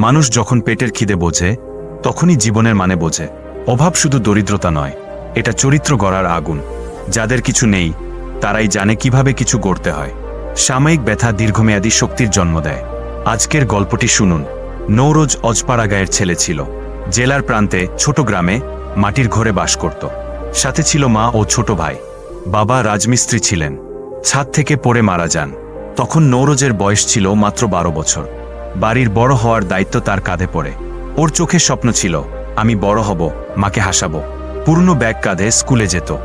মানুষ যখন পেটের খিদে বোঝে, তখনই জীবনের মানে বোঝে। অভাব শুধু দরিদ্রতা নয়, এটা চরিত্র গড়ার আগুন। যাদের কিছু নেই, তারাই জানে কীভাবে কিছু গড়তে হয়। সাময়িক ব্যথা দীর্ঘমেয়াদী শক্তির জন্ম দেয়। আজকের গল্পটি শুনুন। নৌরোজ অজপাড়া গায়ের ছেলে ছিল। জেলার প্রান্তে, ছোট গ্রামে, মাটির ঘরে বাস করত। সাথে ছিল মা ও ছোট ভাই। বাবা রাজমিস্ত্রি ছিলেন। ছাদ থেকে পড়ে মারা যান। তখন নৌরোজের বয়স ছিল মাত্র বারো বছর। বাড়ির বড় হওয়ার দায়িত্ব তার কাঁধে পড়ে। ওর চোখে স্বপ্ন ছিল, আমি বড় হব, মাকে হাসাবো। পুরনো ব্যাগ কাঁধে স্কুলে যেত।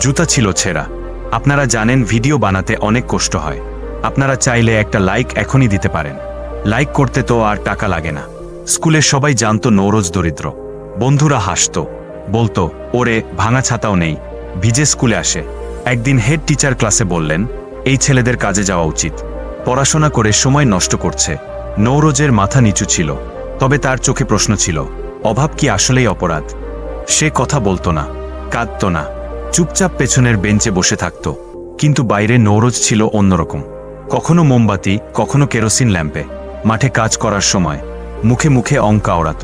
জুতা ছিল ছেঁড়া। আপনারা জানেন, ভিডিও বানাতে অনেক কষ্ট হয়। আপনারা চাইলে একটা লাইক এখনই দিতে পারেন। লাইক করতে তো আর টাকা লাগে না। স্কুলে সবাই জানতো নৌরোজ দরিদ্র। বন্ধুরা হাসতো। বলতো, ওরে, ভাঙা ছাতাও নেই। ভিজে স্কুলে আসে। একদিন হেড টিচার ক্লাসে বললেন, এই ছেলেদের কাজে যাওয়া উচিত। পড়াশোনা করে সময় নষ্ট করছে। নৌরোজের মাথা নিচু ছিল, তবে তার চোখে প্রশ্ন ছিল, অভাব কি আসলেই অপরাধ? সে কথা বলতো না, কাঁদতো না, চুপচাপ পেছনের বেঞ্চে বসে থাকত, কিন্তু বাইরে নৌরোজ ছিল অন্যরকম। কখনো মোমবাতি, কখনো কেরোসিন ল্যাম্পে, মাঠে কাজ করার সময়, মুখে মুখে অঙ্কা ওড়াত।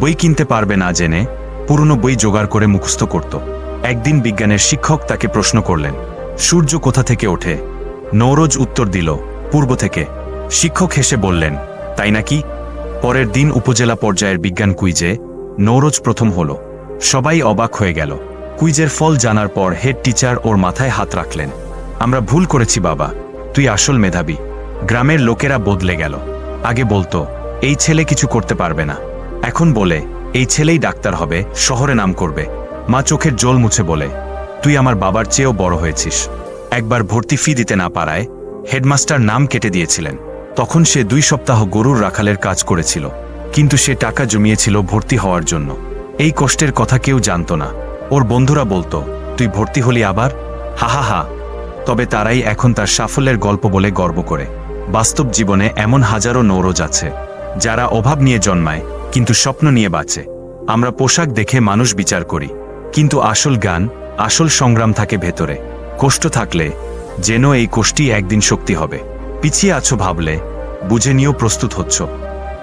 বই কিনতে পারবে না জেনে, পুরনো বই জোগাড় করে মুখস্থ করত। একদিন বিজ্ঞানের শিক্ষক তাকে প্রশ্ন করলেন, সূর্য কোথা থেকে ওঠে? নৌরোজ উত্তর দিল, পূর্ব থেকে। শিক্ষক হেসে বললেন তাই নাকি? পরের দিন উপজেলা পর্যায়ের বিজ্ঞান কুইজে নৌরোজ প্রথম হল। সবাই অবাক হয়ে গেল। কুইজের ফল জানার পর হেড টিচার ওর মাথায় হাত রাখলেন। আমরা ভুল করেছি, বাবা। তুই আসল মেধাবী। গ্রামের লোকেরা বদলে গেল। আগে বলতো, এই ছেলে কিছু করতে পারবে না। এখন বলে, এই ছেলেই ডাক্তার হবে, শহরে নাম করবে। মা চোখের জল মুছে বলে, তুই আমার বাবার চেয়েও বড় হয়েছিস। একবার ভর্তি ফি দিতে না পারায় হেডমাস্টার নাম কেটে দিয়েছিলেন। তখন সে দুই সপ্তাহ গরুর রাখালের কাজ করেছিল, কিন্তু সে টাকা জমিয়েছিল ভর্তি হওয়ার জন্য। এই কষ্টের কথা কেউ জানতো না। ওর বন্ধুরা বলতো, তুই ভর্তি হলি আবার? হা হা তবে তারাই এখন তার সাফল্যের গল্প বলে গর্ব করে। বাস্তব জীবনে এমন হাজারো নৌরোজ আছে, যারা অভাব নিয়ে জন্মায়, কিন্তু স্বপ্ন নিয়ে বাঁচে। আমরা পোশাক দেখে মানুষ বিচার করি, কিন্তু আসল গান আসল সংগ্রাম থাকে ভেতরে। কষ্ট থাকলে যেন এই কোষ্ঠী একদিন শক্তি হবে। পিছিয়ে আছো ভাবলে, বুঝে নিয়েও প্রস্তুত হচ্ছ।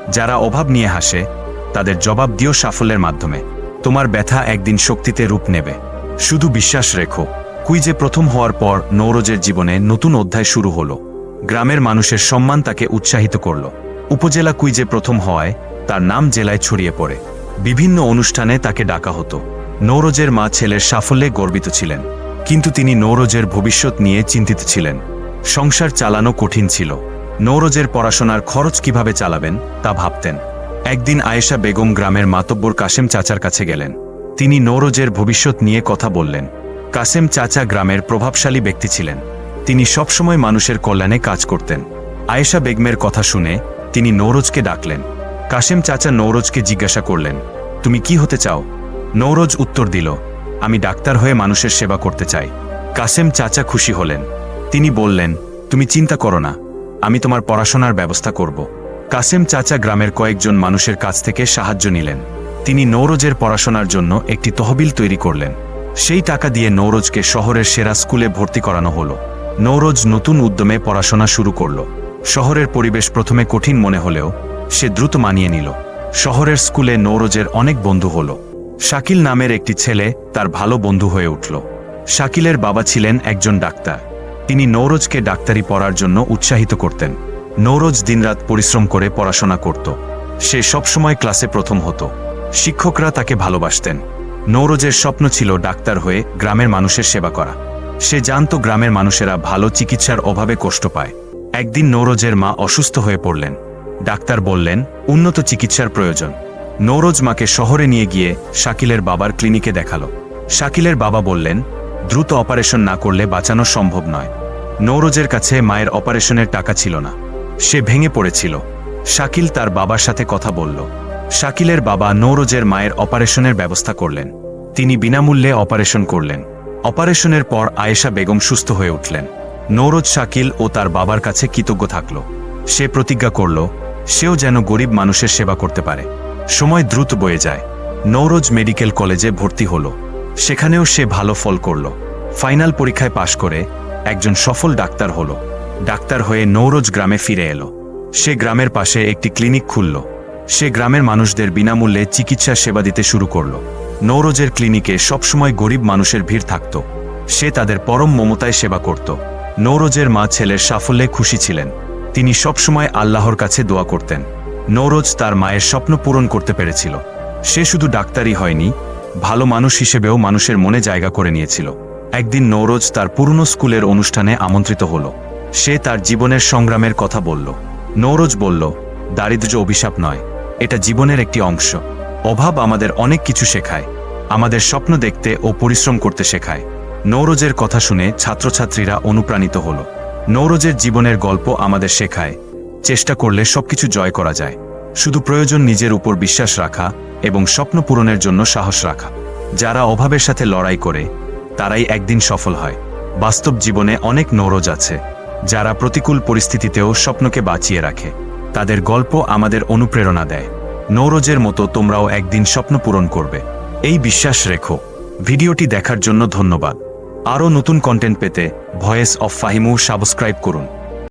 যারা অভাব নিয়ে হাসে, তাদের জবাব দিও সাফল্যের মাধ্যমে। তোমার ব্যথা একদিন শক্তিতে রূপ নেবে। শুধু বিশ্বাস রেখো কুইজে প্রথম হওয়ার পর নৌরজের জীবনে নতুন অধ্যায় শুরু হলো। গ্রামের মানুষের সম্মান তাকে উৎসাহিত করল। উপজেলা কুইজে প্রথম হওয়ায়, তার নাম জেলায় ছড়িয়ে পড়ে। বিভিন্ন অনুষ্ঠানে তাকে ডাকা হতো। নৌরোজের মা ছেলের সাফল্যে গর্বিত ছিলেন। কিন্তু তিনি নৌরোজের ভবিষ্যৎ নিয়ে চিন্তিত ছিলেন। সংসার চালানো কঠিন ছিল। নৌরোজের পড়াশোনার খরচ কীভাবে চালাবেন, তা ভাবতেন। একদিন আয়েশা বেগম গ্রামের মাতব্বর কাসেম চাচার কাছে গেলেন। তিনি নৌরোজের ভবিষ্যৎ নিয়ে কথা বললেন। কাসেম চাচা গ্রামের প্রভাবশালী ব্যক্তি ছিলেন। তিনি সবসময় মানুষের কল্যাণে কাজ করতেন। আয়েশা বেগমের কথা শুনে তিনি নৌরোজকে ডাকলেন। কাসেম চাচা নৌরোজকে জিজ্ঞাসা করলেন, তুমি কি হতে চাও? নৌরোজ উত্তর দিল, আমি ডাক্তার হয়ে মানুষের সেবা করতে চাই। কাসেম চাচা খুশি হলেন। তিনি বললেন, তুমি চিন্তা করো না, আমি তোমার পড়াশোনার ব্যবস্থা করব। কাসেম চাচা গ্রামের কয়েকজন মানুষের কাছ থেকে সাহায্য নিলেন। তিনি নৌরোজের পড়াশোনার জন্য একটি তহবিল তৈরি করলেন। সেই টাকা দিয়ে নৌরোজকে শহরের সেরা স্কুলে ভর্তি করানো হলো। নৌরোজ নতুন উদ্যমে পড়াশোনা শুরু করল। শহরের পরিবেশ প্রথমে কঠিন মনে হলেও সে দ্রুত মানিয়ে নিল। শহরের স্কুলে নৌরোজের অনেক বন্ধু হলো। শাকিল নামের একটি ছেলে তার ভালো বন্ধু হয়ে উঠল। শাকিলের বাবা ছিলেন একজন ডাক্তার। তিনি নৌরোজকে ডাক্তারি পড়ার জন্য উৎসাহিত করতেন। নৌরোজ দিনরাত পরিশ্রম করে পড়াশোনা করত। সে সবসময় ক্লাসে প্রথম হতো। শিক্ষকরা তাকে ভালোবাসতেন। নৌরোজের স্বপ্ন ছিল ডাক্তার হয়ে গ্রামের মানুষের সেবা করা। সে জানত গ্রামের মানুষেরা ভালো চিকিৎসার অভাবে কষ্ট পায়। একদিন নৌরোজের মা অসুস্থ হয়ে পড়লেন। ডাক্তার বললেন, উন্নত চিকিৎসার প্রয়োজন। নৌরোজ মাকে শহরে নিয়ে গিয়ে শাকিলের বাবার ক্লিনিকে দেখাল। শাকিলের বাবা বললেন, দ্রুত অপারেশন না করলে বাঁচানো সম্ভব নয়। নৌরোজের কাছে মায়ের অপারেশনের টাকা ছিল না। সে ভেঙে পড়েছিল। শাকিল তার বাবার সাথে কথা বলল। শাকিলের বাবা নৌরোজের মায়ের অপারেশনের ব্যবস্থা করলেন। তিনি বিনামূল্যে অপারেশন করলেন। অপারেশনের পর আয়েশা বেগম সুস্থ হয়ে উঠলেন। নৌরোজ শাকিল ও তার বাবার কাছে কৃতজ্ঞ থাকল। সে প্রতিজ্ঞা করল, সেও যেন গরিব মানুষের সেবা করতে পারে। সময় দ্রুত বয়ে যায়। নৌরোজ মেডিকেল কলেজে ভর্তি হল। সেখানেও সে ভালো ফল করল। ফাইনাল পরীক্ষায় পাশ করে একজন সফল ডাক্তার হল। ডাক্তার হয়ে নৌরোজ গ্রামে ফিরে এলো। সে গ্রামের পাশে একটি ক্লিনিক খুলল। সে গ্রামের মানুষদের বিনামূল্যে চিকিৎসা সেবা দিতে শুরু করল। নৌরোজের ক্লিনিকে সবসময় গরিব মানুষের ভিড় থাকত। সে তাদের পরম মমতায় সেবা করত। নৌরোজের মা ছেলের সাফল্যে খুশি ছিলেন। তিনি সবসময় আল্লাহর কাছে দোয়া করতেন। নৌরোজ তার মায়ের স্বপ্ন পূরণ করতে পেরেছিল। সে শুধু ডাক্তারই হয়নি, ভালো মানুষ হিসেবেও মানুষের মনে জায়গা করে নিয়েছিল। একদিন নৌরোজ তার পুরনো স্কুলের অনুষ্ঠানে আমন্ত্রিত হল। সে তার জীবনের সংগ্রামের কথা বলল। নৌরোজ বলল, দারিদ্র্য অভিশাপ নয়, এটা জীবনের একটি অংশ। অভাব আমাদের অনেক কিছু শেখায়। আমাদের স্বপ্ন দেখতে ও পরিশ্রম করতে শেখায়। নৌরোজের কথা শুনে ছাত্রছাত্রীরা অনুপ্রাণিত হল। নৌরোজের জীবনের গল্প আমাদের শেখায়। চেষ্টা করলে সবকিছু জয় করা যায়। শুধু প্রয়োজন নিজের উপর বিশ্বাস রাখা এবং স্বপ্ন পূরণের জন্য সাহস রাখা। যারা অভাবের সাথে লড়াই করে তারাই একদিন সফল হয়। বাস্তব জীবনে অনেক নরজ আছে, যারা প্রতিকূল পরিস্থিতিতেও স্বপ্নকে বাঁচিয়ে রাখে। তাদের গল্প আমাদের অনুপ্রেরণা দেয়। নৌরজের মতো তোমরাও একদিন স্বপ্ন পূরণ করবে। এই বিশ্বাস রেখো। ভিডিওটি দেখার জন্য ধন্যবাদ। আরও নতুন কন্টেন্ট পেতে ভয়েস অফ ফাহিমু সাবস্ক্রাইব করুন।